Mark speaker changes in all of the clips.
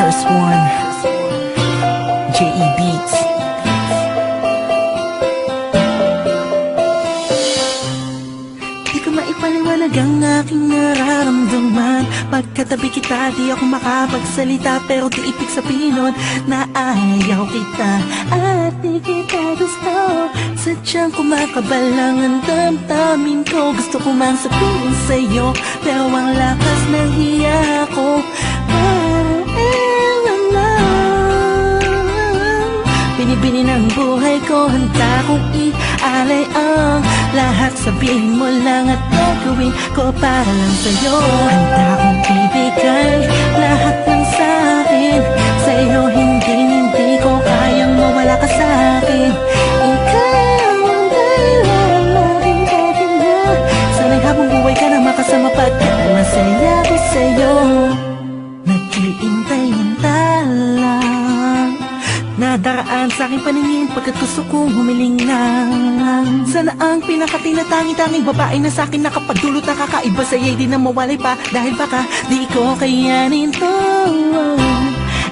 Speaker 1: First one, J.E. Beats. Di ko maipaliwanag ang aking nararamdaman. Pagkatabi kita, di ako makapagsalita Pero di ibig sabihin nun na ayaw kita. At di kita gusto. Sadyang kumakabalang ang damdamin ko. Gusto ko man sabihin sa'yo Pero ang lakas ng hiya ko. Parang ko Handa kong ialay ang lahat. Sabihin mo lang at gagawin ko para lang sa'yo. Handa kong ibigay lahat ng sa'kin. Sa'yo hindi, hindi ko kayang mawala ka sa'kin. Ikaw ang dahilan ng aking pahinga Sana'y habang buhay ka na makasama pagkat masaya ko sa'yo. Nag-iintay-hintay lang Nadaraan sa aking paningin pagkat gusto kong humiling lang Sana ang pinakatinatangi-tanging babae na sa akin nakapagdulot na kakaiba sa'yo'y di na mawalay pa Dahil baka di ko kayanin to.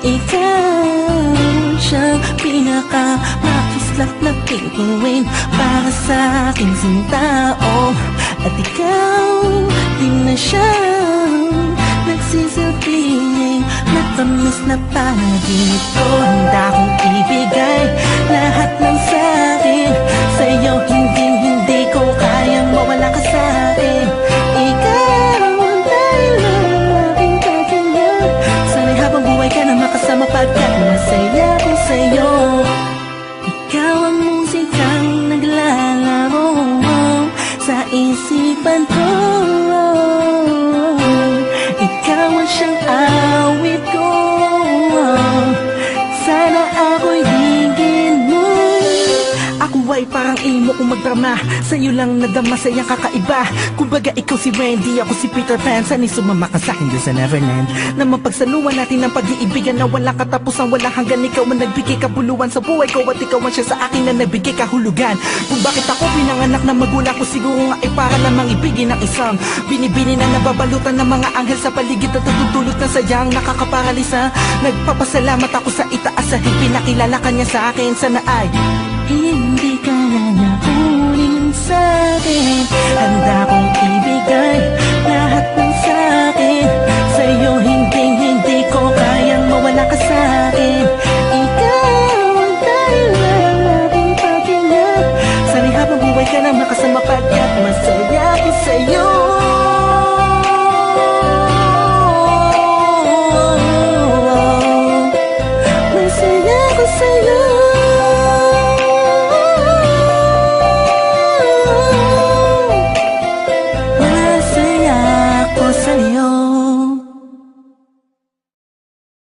Speaker 1: Ikaw siyang pinaka makislap na pinguin Para sa aking sinta oh, At ikaw din na siyang Matamis na panaginip ko Handa kong ibigay lahat ng sa'kin. Sa'yo hindi hindi ko kayang mawala ka sa'kin. Ikaw ang dahilan ng aking kaganyan Sana'y habang buhay ka na makasama pagkat masaya ko sa'yo. Ikaw ang musikang naglalaro sa isipan ko Ako ay parang imo kung magdrama. Sa'yo lang nadama sa iyang kakaiba. Kumbaga ikaw si Wendy, ako si Peter Pan. Sana'y sumama ka sa'kin dun sa Neverland? Na mapagsaluhan natin ng pag-iibigan Na walang katapusan, walang hanggan Ikaw ang nagbigay kabuluhan sa buhay ko At ikaw ang siya sa akin na nagbigay kahulugan. Kung bakit ako pinanganak na magulang ko Siguro nga ay para lamang ibigin ng isang Binibini na nababalutan ng mga anghel sa paligid At natutulot na sadyang nakakaparalisa. Nagpapasalamat ako sa itaas Sa pinakilala kanya sa akin. Sana ay hindi ka na